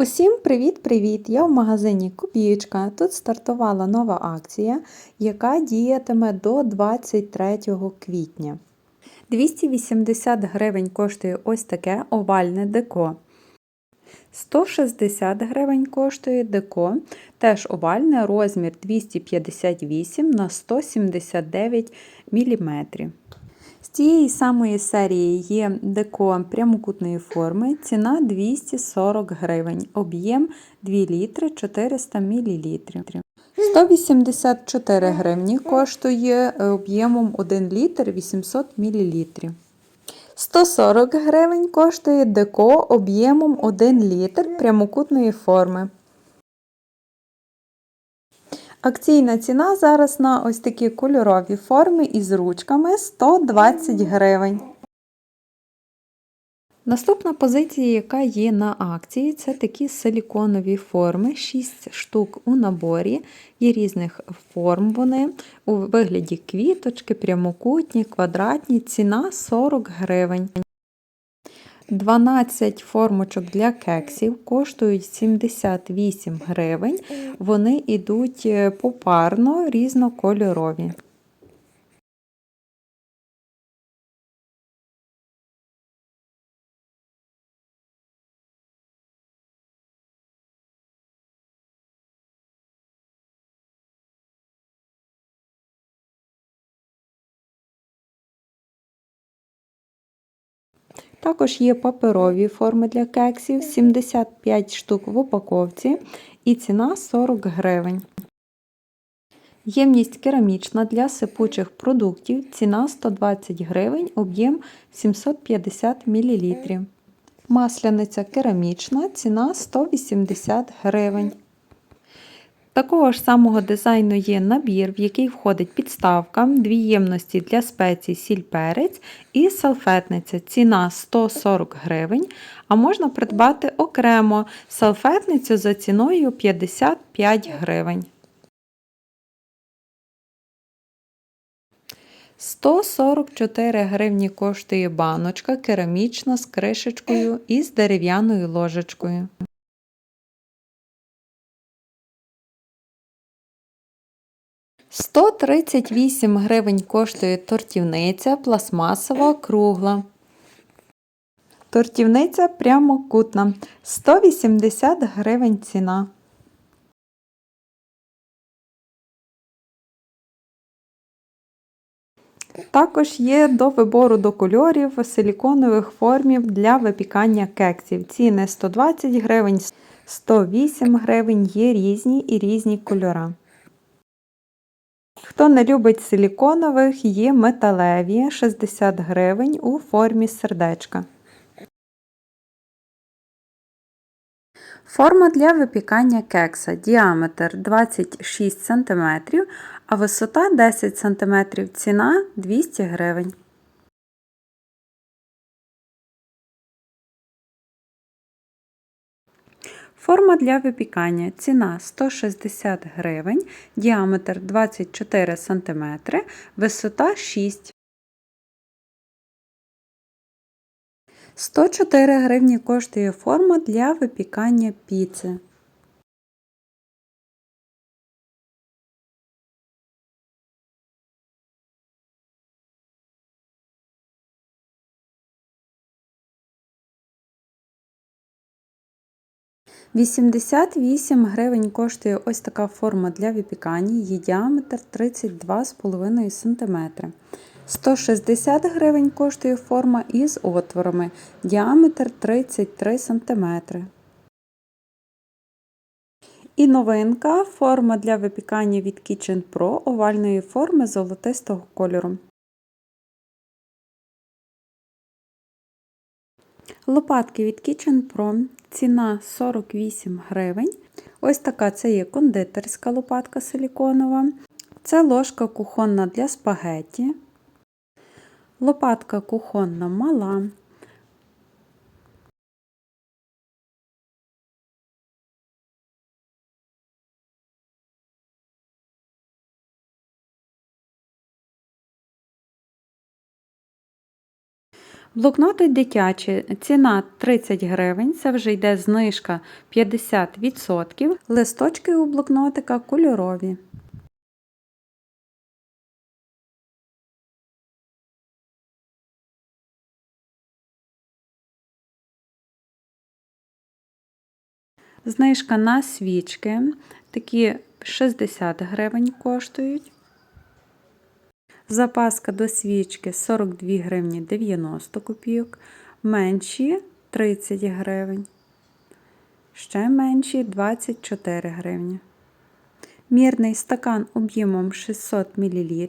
Усім привіт-привіт! Я в магазині Копієчка. Тут стартувала нова акція, яка діятиме до 23 квітня. 280 гривень коштує ось таке овальне деко. 160 гривень коштує деко, теж овальне розмір 258 на 179 мм. З цієї самої серії є деко прямокутної форми, ціна 240 гривень, об'єм 2 літри 400 мл. 184 гривні коштує об'ємом 1 літр 800 мл. 140 гривень коштує деко об'ємом 1 літр прямокутної форми. Акційна ціна зараз на ось такі кольорові форми із ручками 120 гривень. Наступна позиція, яка є на акції, це такі силіконові форми, 6 штук у наборі, є різних форм вони у вигляді квіточки, прямокутні, квадратні, ціна 40 гривень. 12 формочок для кексів коштують 78 гривень. Вони йдуть е, попарно різнокольорові. Також є паперові форми для кексів, 75 штук в упаковці і ціна 40 гривень. Ємність керамічна для сипучих продуктів, ціна 120 гривень, об'єм 750 мл. Масляниця керамічна, ціна 180 гривень. Такого ж самого дизайну є набір, в який входить підставка, дві ємності для спецій сіль перець і салфетниця. Ціна 140 гривень, а можна придбати окремо салфетницю за ціною 55 гривень. 144 гривні коштує баночка керамічна з кришечкою і з дерев'яною ложечкою. 138 гривень коштує тортівниця пластмасова кругла. Тортівниця прямокутна. 180 гривень ціна. Також є до вибору до кольорів силіконових формів для випікання кексів. Ціни 120 гривень, 108 гривень, є різні і різні кольори. Хто не любить силіконових, є металеві 60 гривень у формі сердечка. Форма для випікання кекса. Діаметр 26 см, а висота 10 см. Ціна 200 гривень. Форма для випікання. Ціна 160 гривень, діаметр 24 см, висота 6 104 гривні коштує форма для випікання піци. 88 гривень коштує ось така форма для випікання, її діаметр 32,5 см. 160 гривень коштує форма із отворами, діаметр 33 см. І новинка форма для випікання від Kitchen Pro овальної форми золотистого кольору. Лопатки від Kitchen Pro ціна 48 гривень. Ось така це є кондитерська лопатка силіконова. Це ложка кухонна для спагетті. Лопатка кухонна мала. Блокноти дитячі, ціна 30 гривень, це вже йде знижка 50%. Листочки у блокнотика кольорові. Знижка на свічки. Такі 60 гривень коштують. Запаска до свічки 42 гривні 90 копійок. Менші 30 гривень. Ще менші 24 гривні. Мірний стакан об'ємом 600 мл.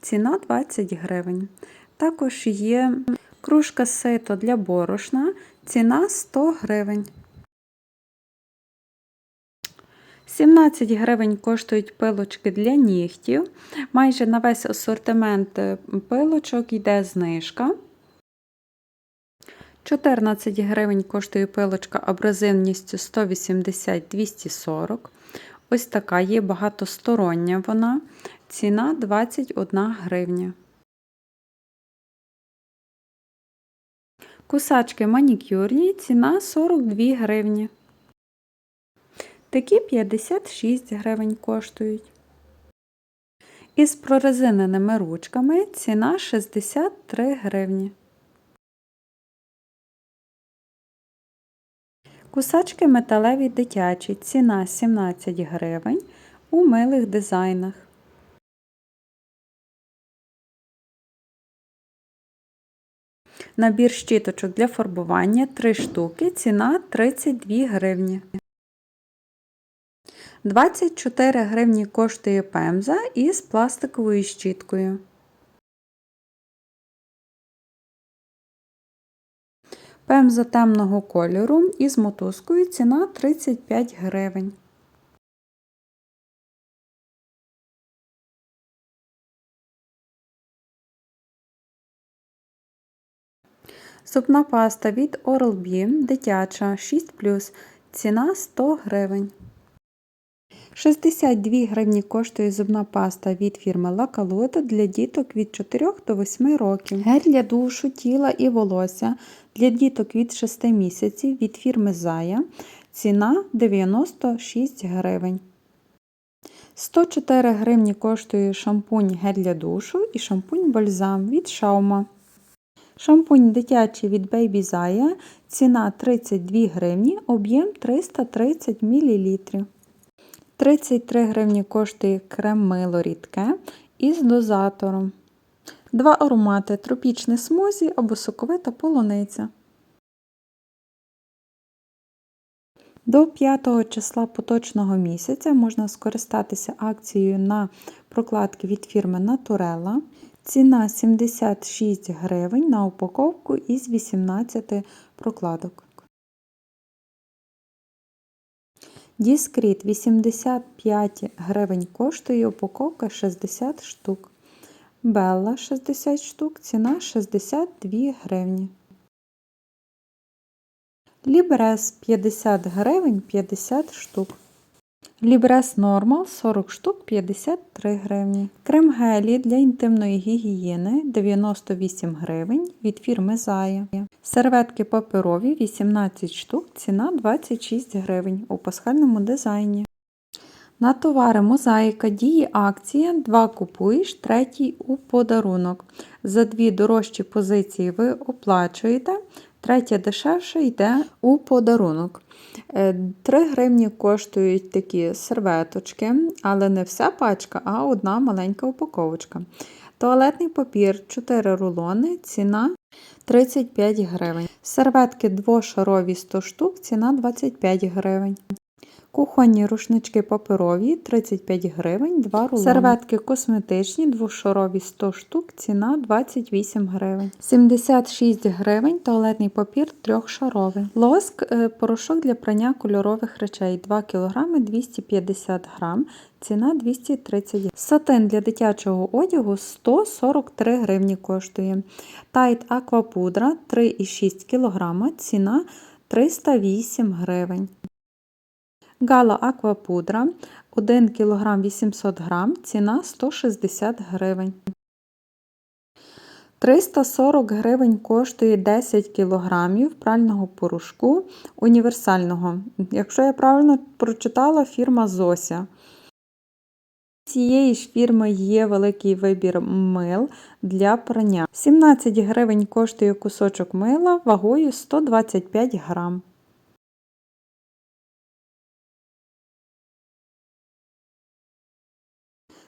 Ціна 20 гривень. Також є кружка сито для борошна. Ціна 100 гривень. 17 гривень коштують пилочки для нігтів. Майже на весь асортимент е, пилочок йде знижка. 14 гривень коштує пилочка абразивністю 180-240. Ось така є багатостороння вона. Ціна 21 гривня. Кусачки манікюрні, ціна 42 гривні. Такі 56 гривень коштують. Із прорезиненими ручками ціна 63 гривні. Кусачки металеві дитячі. Ціна 17 гривень у милих дизайнах. Набір щіточок для фарбування 3 штуки. Ціна 32 гривні. 24 гривні коштує пемза із пластиковою щіткою. Пемза темного кольору із мотузкою ціна 35 гривень. Зубна паста від Oral-B дитяча 6 ціна 100 гривень. 62 гривні коштує зубна паста від фірми Calota для діток від 4 до 8 років. Гель для душу, тіла і волосся для діток від 6 місяців від фірми Зая. Ціна 96 гривень. 104 гривні коштує шампунь гель для душу і шампунь бальзам від Шаума. Шампунь дитячий від Baby Zaya. Ціна 32 гривні, об'єм 330 мл. 33 гривні коштує крем мило рідке із дозатором. Два аромати тропічне смузі або соковита полуниця. До 5 числа поточного місяця можна скористатися акцією на прокладки від фірми Naturella. Ціна 76 гривень на упаковку із 18 прокладок. Діскріт 85 гривень коштує упаковка 60 штук. Белла 60 штук, ціна 62 гривні. Лібрес 50 гривень 50 штук. Лібрес Нормал 40 штук 53 гривні. Крем гелі для інтимної гігієни 98 гривень від фірми Зая. Серветки паперові 18 штук, ціна 26 гривень у пасхальному дизайні. На товари мозаїка діє акція 2 купуєш, третій у подарунок. За дві дорожчі позиції ви оплачуєте, третя дешевше йде у подарунок. 3 гривні коштують такі серветочки, але не вся пачка, а одна маленька упаковочка. Туалетний папір 4 рулони, ціна 35 гривень. Серветки двошарові 100 штук, ціна 25 гривень. Кухонні рушнички паперові 35 гривень, 2 рулони. Серветки косметичні, двошарові 100 штук, ціна 28 гривень. 76 гривень туалетний папір трьохшаровий. Лоск е, порошок для прання кольорових речей 2 кг 250 г, ціна 230 гривень. Сатин для дитячого одягу 143 гривні коштує. Тайт аквапудра 3,6 кг, ціна 308 гривень. Гала аквапудра 1 кг 800 г, ціна 160 гривень. 340 гривень коштує 10 кг прального порошку універсального. Якщо я правильно прочитала, фірма Зося. Цієї ж фірми є великий вибір мил для прання. 17 гривень коштує кусочок мила вагою 125 грам.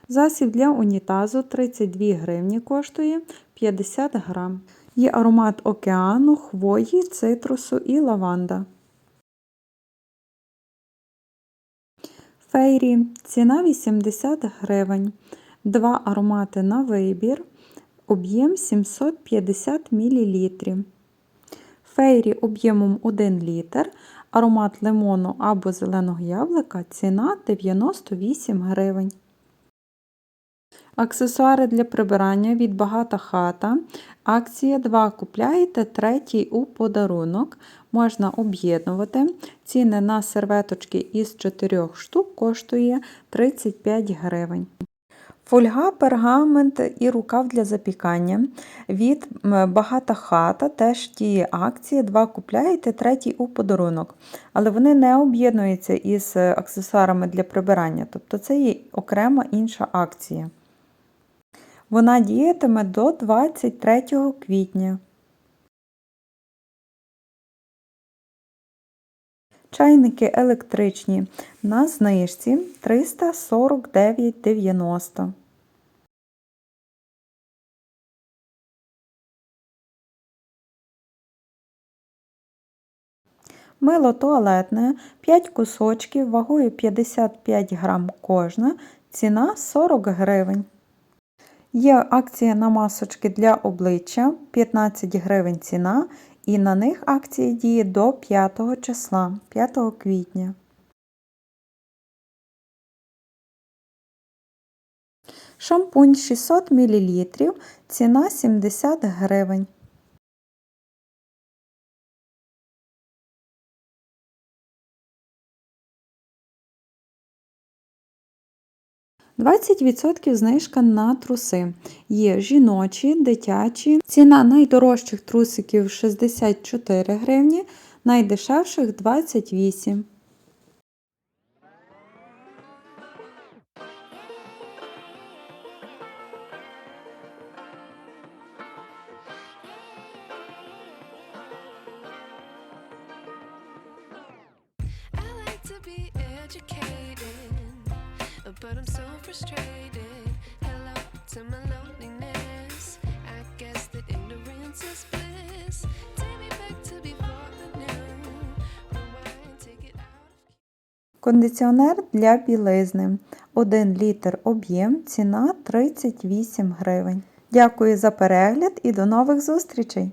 Засіб для унітазу 32 гривні коштує 50 грам. Є аромат океану, хвої, цитрусу і лаванда. Фейрі ціна 80 гривень. Два аромати на вибір. Об'єм 750 мл. Фейрі об'ємом 1 літр. Аромат лимону або зеленого яблука. Ціна 98 гривень. Аксесуари для прибирання від Багата хата. Акція 2 купляєте, третій у подарунок. Можна об'єднувати. Ціни на серветочки із 4 штук коштує 35 гривень. Фольга, пергамент і рукав для запікання. Від Багата хата теж ті акції, два купляєте, третій у подарунок. Але вони не об'єднуються із аксесуарами для прибирання. Тобто це є окрема інша акція. Вона діятиме до 23 квітня. Чайники електричні на знижці 349,90. Мило туалетне 5 кусочків вагою 55 грам кожна, ціна 40 гривень. Є акція на масочки для обличчя 15 гривень ціна, і на них акція діє до 5 числа, 5 квітня. Шампунь 600 мл, ціна 70 гривень. Двадцять відсотків знижка на труси. Є жіночі, дитячі. Ціна найдорожчих трусиків 64 гривні, найдешевших 28. I but I'm so frustrated. Hello to my loneliness. I guess that ignorance is bliss. Take me back to before the new. Rewind, take it out of. Кондиціонер для білизни. 1 літр об'єм, ціна 38 гривень. Дякую за перегляд і до нових зустрічей!